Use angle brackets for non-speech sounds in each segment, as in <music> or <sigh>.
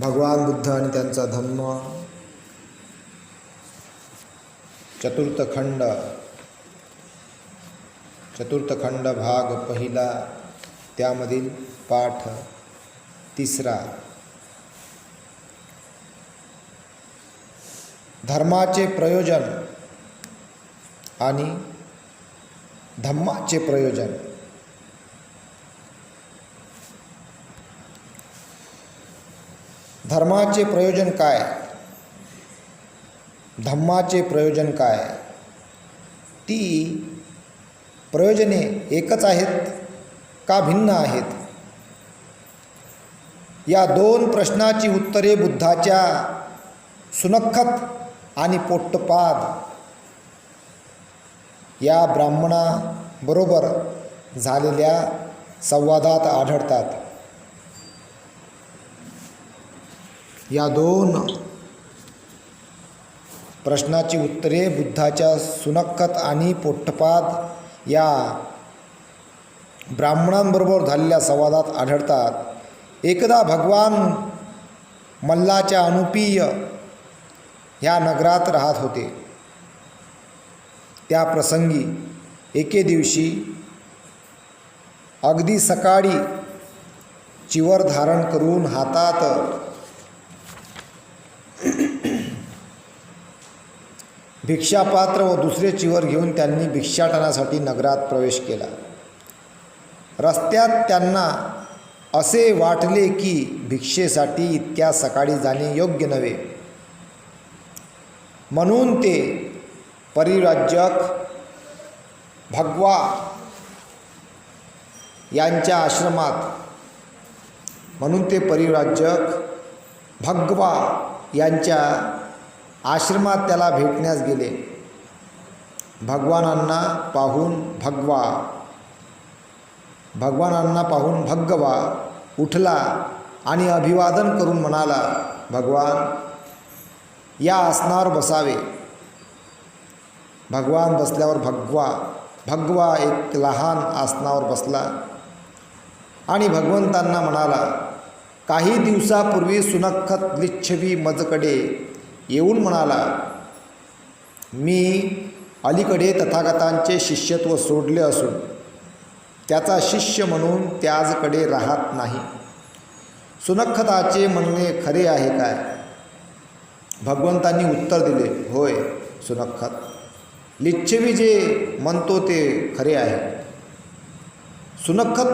भगवान बुद्ध आणि त्यांचा धम्म. चतुर्थ खंड. चतुर्थ खंड भाग पहिला त्यामधील पाठ तिसरा. धर्माचे प्रयोजन आणि धम्माचे प्रयोजन. धर्माचे प्रयोजन काय? धम्माचे प्रयोजन काय? ती प्रयोजने एकच आहेत का भिन्न आहेत? या दोन प्रश्नाची उत्तरे बुद्धाच्या सुनखत आणि पोट्टपाद. या ब्राह्मणाबरोबर झालेल्या संवादात आढळतात. या दोन प्रश्नाची उत्तरे बुद्धाच्या सुनक्कत आणि पोट्टपाद या ब्राह्मणांबरोबर झालेल्या संवादात आढळतात. एकदा भगवान मल्लाच्या अनुपीय ह्या नगरात राहत होते. त्या प्रसंगी एके दिवशी अगदी सकाळी चिवर धारण करून हातात भिक्षापात्र व दुसरे चिवर घेऊन त्यांनी भिक्षाटनासाठी नगरात प्रवेश केला. रस्त्यात त्यांना असे वाटले की भिक्षेसाठी इतक्या सकाळी जाणे योग्य नव्हे. म्हणून ते परिराज्यक भगवा यांच्या आश्रमात म्हणून ते परिराज्यक भगवा यांच्या आश्रमात त्याला भेटण्यास गेले. भगवानांना पाहून भगवा. भगवानांना पाहून भगवा उठला आणि अभिवादन करून म्हणाला भगवान या आसनावर बसावे. भगवान बसल्यावर भगवा भगवा एक लहान आसनावर बसला आणि भगवंतांना म्हणाला काही दिवसापूर्वी सुनखत लिच्छवी मजकडे येऊन म्हणाला मी अलीकडे तथागतांचे शिष्यत्व सोडले असून त्याचा शिष्य म्हणून त्याजकडे राहत नाही. सुनखताचे म्हणणे खरे आहे काय? भगवंतांनी उत्तर दिले होय सुनखत. लिच्छवी जे म्हणतो ते खरे आहे. सुनखत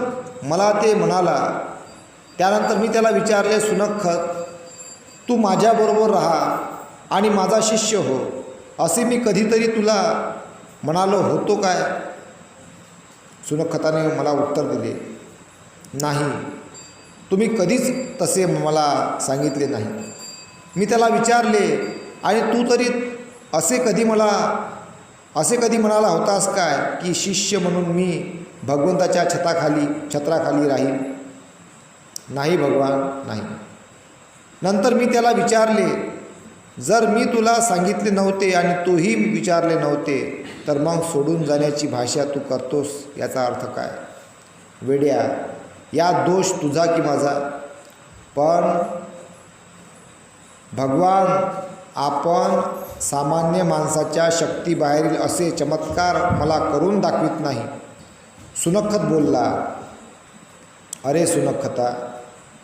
मला ते म्हणाला त्यानंतर मी त्याला विचारले सुनखत तू माझ्याबरोबर राहा. आणि माझा शिष्य हो. असे मी कधीतरी तुला म्हणालो होतो काय? सुनखताने मला उत्तर दिले नाही. तुम्ही कधीच तसे मला सांगितले नाही. मी त्याला विचारले आणि तू तरी असे कधी मला असे कधी म्हणाला होतास काय की शिष्य म्हणून मी भगवंताच्या छताखाली छत्राखाली राहील नाही भगवान नाही. नंतर मी त्याला विचारले जर मी तुला सांगितले नव्हते आणि तूही विचारले नव्हते तर मग सोडून जाण्याची भाषा तू करतोस याचा अर्थ काय? वेड्या या दोष तुझा की माझा? पण भगवान आपण सामान्य माणसाच्या शक्तीबाहेरील असे चमत्कार मला करून दाखवित नाही. सुनखत बोलला अरे सुनखता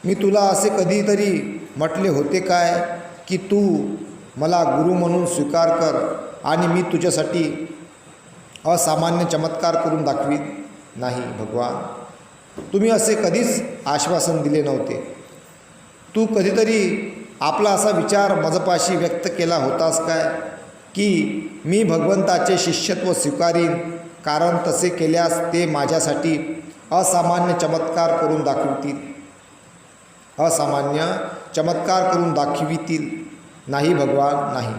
मी तुला असे कधीतरी म्हटले होते काय? की तू मला गुरु म्हणून स्वीकार कर आणि मी तुझ्यासाठी असामान्य चमत्कार करून दाखवीत नाही भगवान. तुम्ही असे कधीच आश्वासन दिले नव्हते. तू कधीतरी आपला असा विचार मजपाशी व्यक्त केला होतास काय? की मी भगवंताचे शिष्यत्व स्वीकारीन कारण तसे केल्यास ते माझ्यासाठी असामान्य चमत्कार करून दाखवतील. असामान्य चमत्कार करून दाखवितील. नाही भगवान नाही.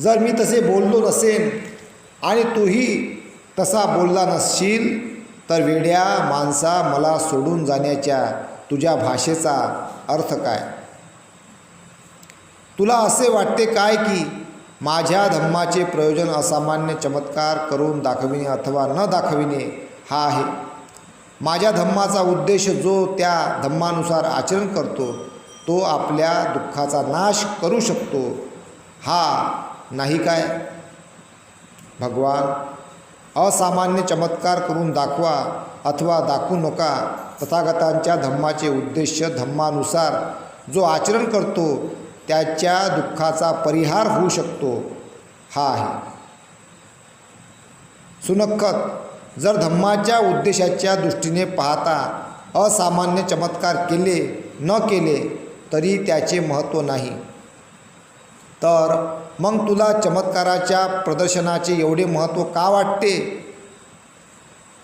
जर मी तसे बोललो नसेन आणि तूही तसा बोलला नसशील तर वेड्या माणसा मला सोडून जाण्याच्या तुझ्या भाषेचा अर्थ काय? तुला असे वाटते काय की माझ्या धम्माचे प्रयोजन असामान्य चमत्कार करून दाखविणे अथवा न दाखविणे हा आहे. माझ्या धम्माचा उद्देश जो त्या धम्मानुसार आचरण करतो तो आपल्या दुःखाचा नाश करू शकतो. हा नाही काय? भगवान असामान्य चमत्कार करून दाखवा अथवा दाखवू नका. तथागतांच्या धम्माचे उद्देश धम्मानुसार जो आचरण करतो त्याच्या दुःखाचा परिहार होऊ शकतो. हा आहे. सुनक्खत जर धम्माच्या उद्देशाच्या दृष्टीने पाहता असामान्य चमत्कार केले न केले तरी त्याचे महत्त्व नाही. तर मग तुला चमत्काराच्या प्रदर्शनाचे एवढे महत्त्व का वाटते?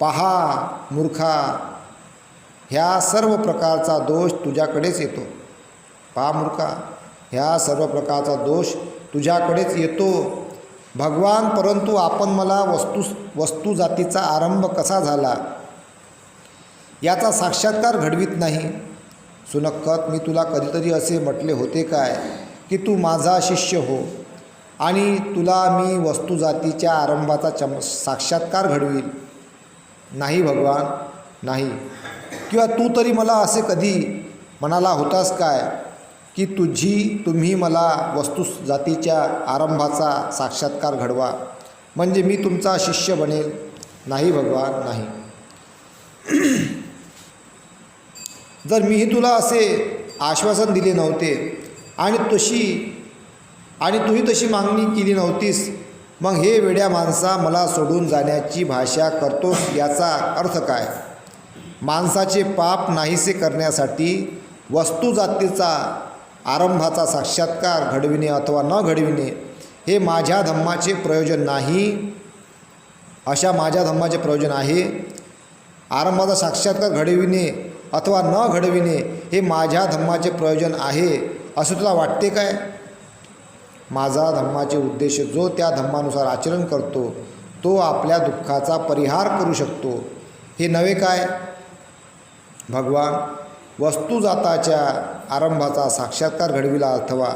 पहा मूर्खा ह्या सर्व प्रकारचा दोष तुझ्याकडेच येतो. पहा मूर्खा ह्या सर्व प्रकारचा दोष तुझ्याकडेच येतो. भगवान परंतु आपण मला वस्तू वस्तू जातीचा आरंभ कसा झाला? याचा साक्षात्कार घडवीत नाही. सुनक्कत मी तुला कधीतरी असे म्हटले होते काय की तू माझा शिष्य हो आणि तुला मी वस्तू जातीच्या आरंभाचा चम साक्षात्कार घडवील नाही भगवान नाही. किंवा तू तरी मला असे कधी म्हणाला होतास काय की तुझी तुम्ही मला वस्तू जातीच्या आरंभाचा साक्षात्कार घडवा म्हणजे मी तुमचा शिष्य बनेल? नाही भगवान नाही. जर मीही तुला असे आश्वासन दिले नव्हते आणि तशी आणि तूही तशी मागणी केली नव्हतीस मग हे वेड्या माणसा मला सोडून जाण्याची भाषा करतोस याचा अर्थ काय? माणसाचे पाप नाहीसे करण्यासाठी वस्तुजातीचा आरंभाचा साक्षात्कार घडविणे अथवा न घडविणे हे माझ्या धम्माचे प्रयोजन नाही. अशा माझ्या धम्माचे प्रयोजन आहे. आरंभाचा साक्षात्कार घडविणे अथवा न घडविणे हे माझ्या धम्माचे प्रयोजन आहे असं तुला वाटते काय? माझा धम्माचे उद्देश जो त्या धम्मानुसार आचरण करतो तो आपल्या दुःखाचा परिहार करू शकतो. हे नवे काय? भगवान वस्तुजाताच्या आरंभाचा साक्षात्कार घडविला अथवा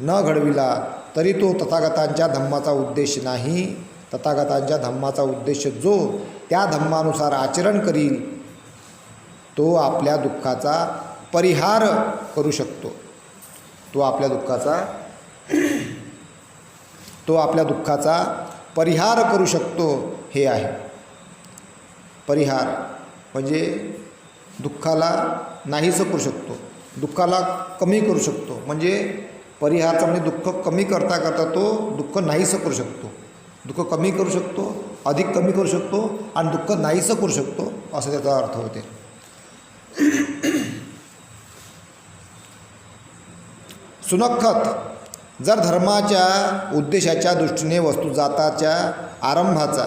न घडविला तरी तो तथागतांच्या धम्माचा उद्देश नाही. तथागतांच्या धम्माचा उद्देश जो त्या धम्मानुसार आचरण करील तो आपल्या दुःखाचा परिहार करू शकतो. तो आपल्या दुःखाचा तो आपल्या दुःखाचा परिहार करू शकतो हे आहे. परिहार म्हणजे दुःखाला नाहीसं करू शकतो. दुःखाला कमी करू शकतो. म्हणजे परिहारचा म्हणजे दुःख कमी करता करता तो दुःख नाहीसं करू शकतो. दुःख कमी करू शकतो अधिक कमी करू शकतो आणि दुःख नाहीसं करू शकतो असं त्याचा अर्थ होते. सुनखत. जर धर्माच्या उद्देशाच्या दृष्टीने वस्तुजाताच्या आरंभाचा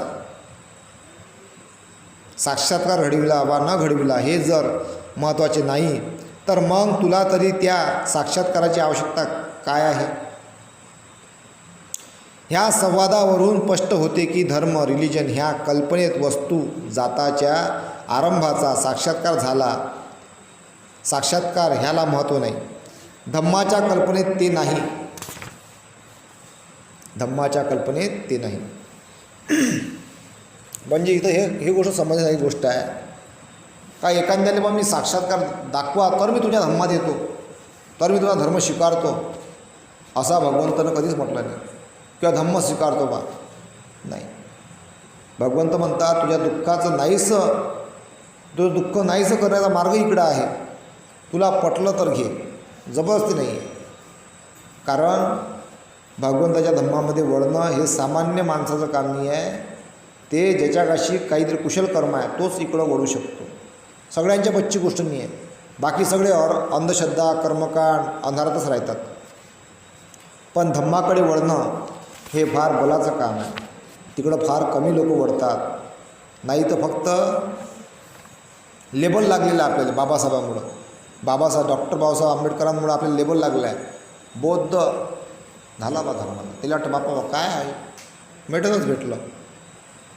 साक्षात्कार घडविला वा न घडविला हे जर महत्त्वाचे नाही तर मग तुला तरी त्या साक्षात्काराची आवश्यकता काय आहे? ह्या संवादावरून स्पष्ट होते की धर्म रिलिजन ह्या कल्पनेत वस्तू जाताच्या आरंभाचा साक्षात्कार झाला. साक्षात्कार ह्याला महत्त्व नाही. धम्माच्या कल्पनेत ते नाही. धम्माच्या कल्पनेत ते नाही. म्हणजे इथं हे ही गोष्ट समजण्याची गोष्ट आहे. का एखाद्याने मग मी साक्षात्कार दाखवा तर मी तुझ्या धम्मात येतो. तर मी तुझा धर्म स्वीकारतो. असा भगवंतानं कधीच म्हटलं नाही. किंवा धम्म स्वीकारतो बा. नाही. भगवंत म्हणतात तुझ्या दुःखाचं नाहीसं तुझं दुःख नाहीसं करण्याचा मार्ग इकडं आहे. तुला पटलं तर घे. जबरदस्ती नाही आहे. कारण भगवंताच्या धम्मामध्ये वळणं हे सामान्य माणसाचं काम नाही आहे. ते ज्याच्याकाशी काहीतरी कुशल कर्म आहे तोच इकडं वळू शकतो. सगळ्यांच्या बच्ची गोष्ट नाही आहे. बाकी सगळे और अंधश्रद्धा कर्मकांड अंधारातच राहतात. पण धम्माकडे वळणं हे फार बलाचं काम आहे. तिकडं फार कमी लोक वळतात. नाही तर फक्त लेबल लागलेलं आपल्याला बाबासाहेबांमुळं. बाबासाहेब डॉक्टर बाबासाहेब आंबेडकरांमुळं आपल्याला लेबल लागलं आहे. बौद्ध झाला बा धर्माला त्याला वाटतं बापा काय आहे? भेटतच भेटलं.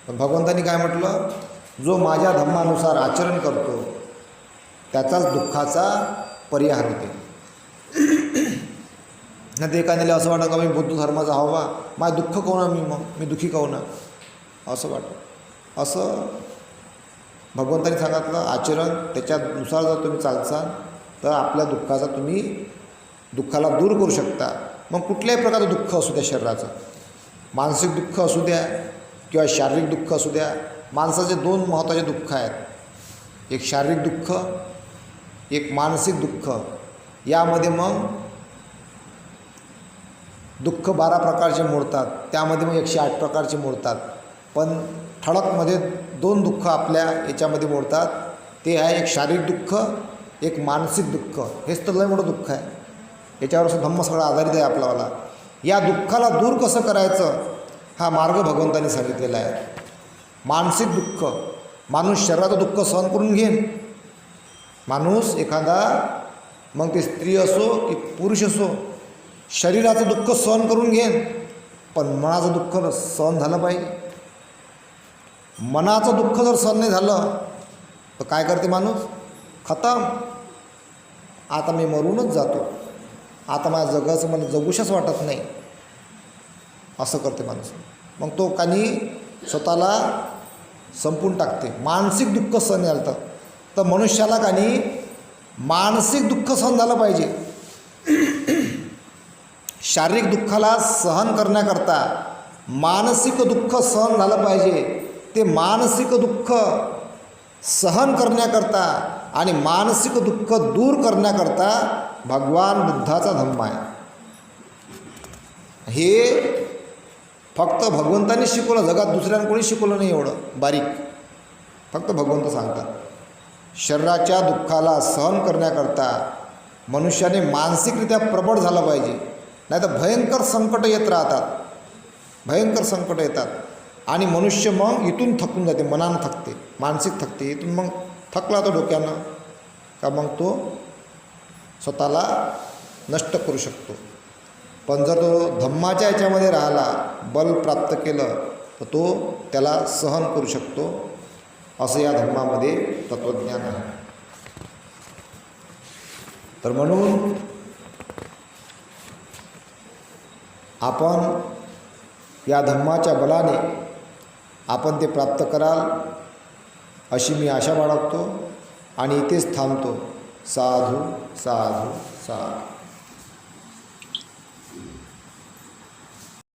पण भगवंतांनी काय म्हटलं? जो माझ्या धर्मानुसार आचरण करतो त्याचाच दुःखाचा परिहार होते. <clears throat> नाही ते एखाद्याला असं वाटतं का मी बुद्ध धर्माचा हवा माझं दुःख कोण मी मग मी दुःखी ना असं वाटतं. असं भगवंतानी सांगितलं आचरण त्याच्यानुसार जर तुम्ही चालचाल तर आपल्या दुःखाचा तुम्ही दुःखाला दूर करू शकता. मग कुठल्याही प्रकारचं दुःख असू द्या शरीराचं. मानसिक दुःख असू द्या किंवा शारीरिक दुःख असू द्या. माणसाचे दोन महत्त्वाचे दुःख आहेत. एक शारीरिक दुःख एक मानसिक दुःख. यामध्ये मग दुःख बारा प्रकारचे मोडतात. त्यामध्ये मग एकशे आठ प्रकारचे मोडतात. पण ठळकमध्ये दोन दुःख आपल्या याच्यामध्ये मोडतात. ते आहे एक शारीरिक दुःख एक मानसिक दुःख. हेच तर लय मोठं दुःख आहे. याच्यावर असं धम्म सगळा आधारित आहे आपल्यावाला. या दुःखाला दूर कसं करायचं? हा मार्ग भगवंतांनी सांगितलेला आहे. मानसिक दुःख. माणूस शरीराचं दुःख सहन करून घेईन. माणूस एखादा मग ते स्त्री असो की पुरुष असो शरीराचं दुःख सहन करून घेईन. पण मनाचं दुःख सहन झालं पाहिजे मनाचं दुःख जर सहन नाही झालं तर काय करते माणूस? खतम. आता मी मरूनच जातो. आता माझ्या जगाचं मला जगूशच वाटत नाही. असं करते माणूस. मग तो कानी स्वतःला संपून टाकते. मानसिक दुःख सहन झालं तर. तर मनुष्याला कानी मानसिक दुःख सहन झालं पाहिजे. <clears throat> शारीरिक दुःखाला सहन करण्याकरता मानसिक दुःख सहन झालं पाहिजे. ते मानसिक दुःख सहन करण्याकरता आणि मानसिक दुःख दूर करण्याकरता भगवान बुद्धाचा धम्म आहे. हे फक्त भगवंतांनी शिकवलं जगात दुसऱ्यानं कोणी शिकवलं नाही एवढं बारीक. फक्त भगवंत सांगतात. शरीराच्या दुःखाला सहन करण्याकरता मनुष्याने मानसिकरित्या प्रबळ झालं पाहिजे. नाही तर भयंकर संकट येत राहतात. भयंकर संकट येतात. आणि मनुष्य मग इथून थकून जाते मनानं थकते मानसिक थकते. इथून मग थकला तो डोक्यानं का मग तो स्वतःला नष्ट करू शकतो. पण जर तो धम्माच्या याच्यामध्ये राहिला बल प्राप्त केलं तर तो त्याला सहन करू शकतो. असं या धर्मामध्ये तत्त्वज्ञान आहे. तर म्हणून आपण या धम्माच्या बलाने आपण ते प्राप्त कराल अशी मी आशा बाळगतो आणि इथेच थांबतो. साधू साधू साधू.